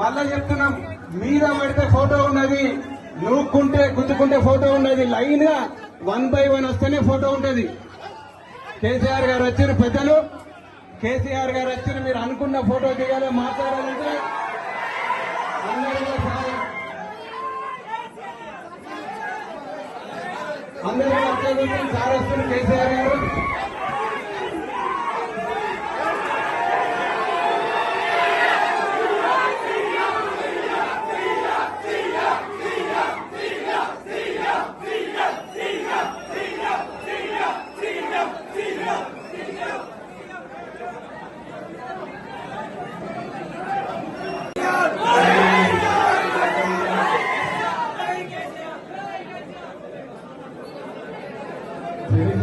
మళ్ళా చెప్తున్నాం మీద పడితే ఫోటో ఉన్నది నూక్కుంటే గుద్దుకుంటే ఫోటో ఉన్నది. లైన్గా వన్ బై వన్ వస్తేనే ఫోటో ఉంటది. కేసీఆర్ గారు వచ్చారు పెద్దలు కేసీఆర్ గారు వచ్చారు మీరు అనుకున్న ఫోటో దిగాలి మాట్లాడాలంటే అందరూ సార్ వస్తున్నారు కేసీఆర్ గారు. అనేక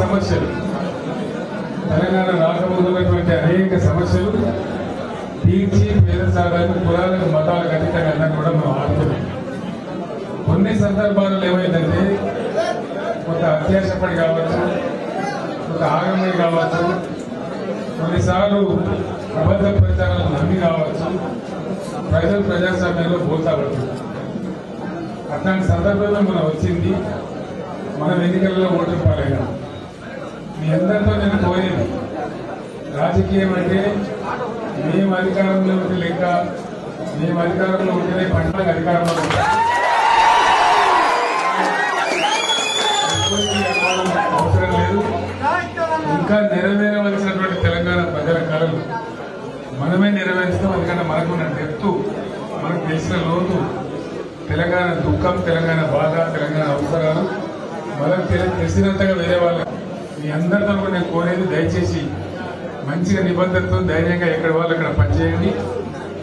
సమస్యలు. తెలంగాణ రాష్ట్రంలో ఉన్నటువంటి అనేక సమస్యలు తీర్చి పేద సాధారణ కులాలకు మతాలకు అతీతంగా కూడా మనం ఆడుతున్నాం. కొన్ని సందర్భాల్లో ఏమైందంటే కొంత అత్యాశపడి కావచ్చు కొంత ఆగమని కావచ్చు కొన్నిసార్లు అబద్ధ ప్రచారాలు నమ్మి కావచ్చు ప్రజలు ప్రజాస్వామ్యంలో పోతావచ్చు అట్లాంటి సందర్భంలో మనం వచ్చింది మనం ఎన్నికలలో ఓటు పాలైనా మీ అందరితో నేను పోయాను. రాజకీయం అంటే మేము అధికారంలో ఉంటే లెక్క మేము అధికారంలో ఉంటేనే పంటలకు అధికారంలో అవసరం లేదు. ఇంకా నెరవేరవలసినటువంటి కళలు మనమే నెరవేరుస్తాం ఎందుకంటే మనకున్న డెప్తు మనకు తెలిసిన లోతు తెలంగాణ దుఃఖం తెలంగాణ బాధ తెలంగాణ అవసరాలు. మనకు తెలి- తెలిసినంతగా వేరే వాళ్ళు మీ అందరితో కూడా నేను కోరేది దయచేసి మంచిగా నిబంధనతో ధైర్యంగా ఎక్కడ వాళ్ళు అక్కడ పనిచేయండి.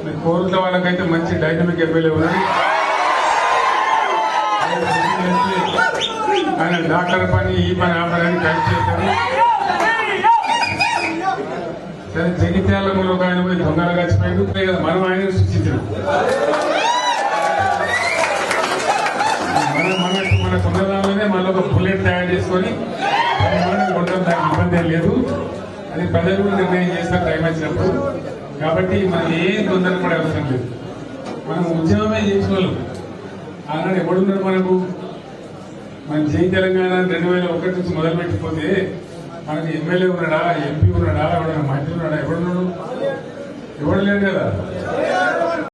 మీరు కోరుతున్న వాళ్ళకైతే మంచి డైనమిక్ ఎమ్మెల్యే ఉంది ఆయన డాక్టర్ పని ఈ పని ఆ పని అని కలిసి చేశారు. సరే జగిత్యాలలో ఒక ఆయన పోయి దొంగలు గచ్చిపోయాడు కదా? మనం ఆయన సృష్టించాం మన మన మన సొంతదానిలోనే మళ్ళీ ఒక బుల్లెట్ తయారు చేసుకొని కొట్టడం దానికి ఇబ్బంది లేదు. అది ప్రజలు కూడా నిర్ణయం చేస్తారు టైం వచ్చినప్పుడు. కాబట్టి మనం ఏం తొందరపడే అవసరం లేదు. మనం ఉద్యమమే చేసిన వాళ్ళం ఆనాడు ఎవడున్నాడు మనకు? మన జై తెలంగాణ రెండు వేల ఒకటి నుంచి మొదలుపెట్టిపోతే మనకి ఎమ్మెల్యే ఉన్నాడా ఎంపీ ఉన్నాడా ఎవడన్నా మంత్రి ఉన్నాడా ఎవడున్నాడు ఎవడు లేడు కదా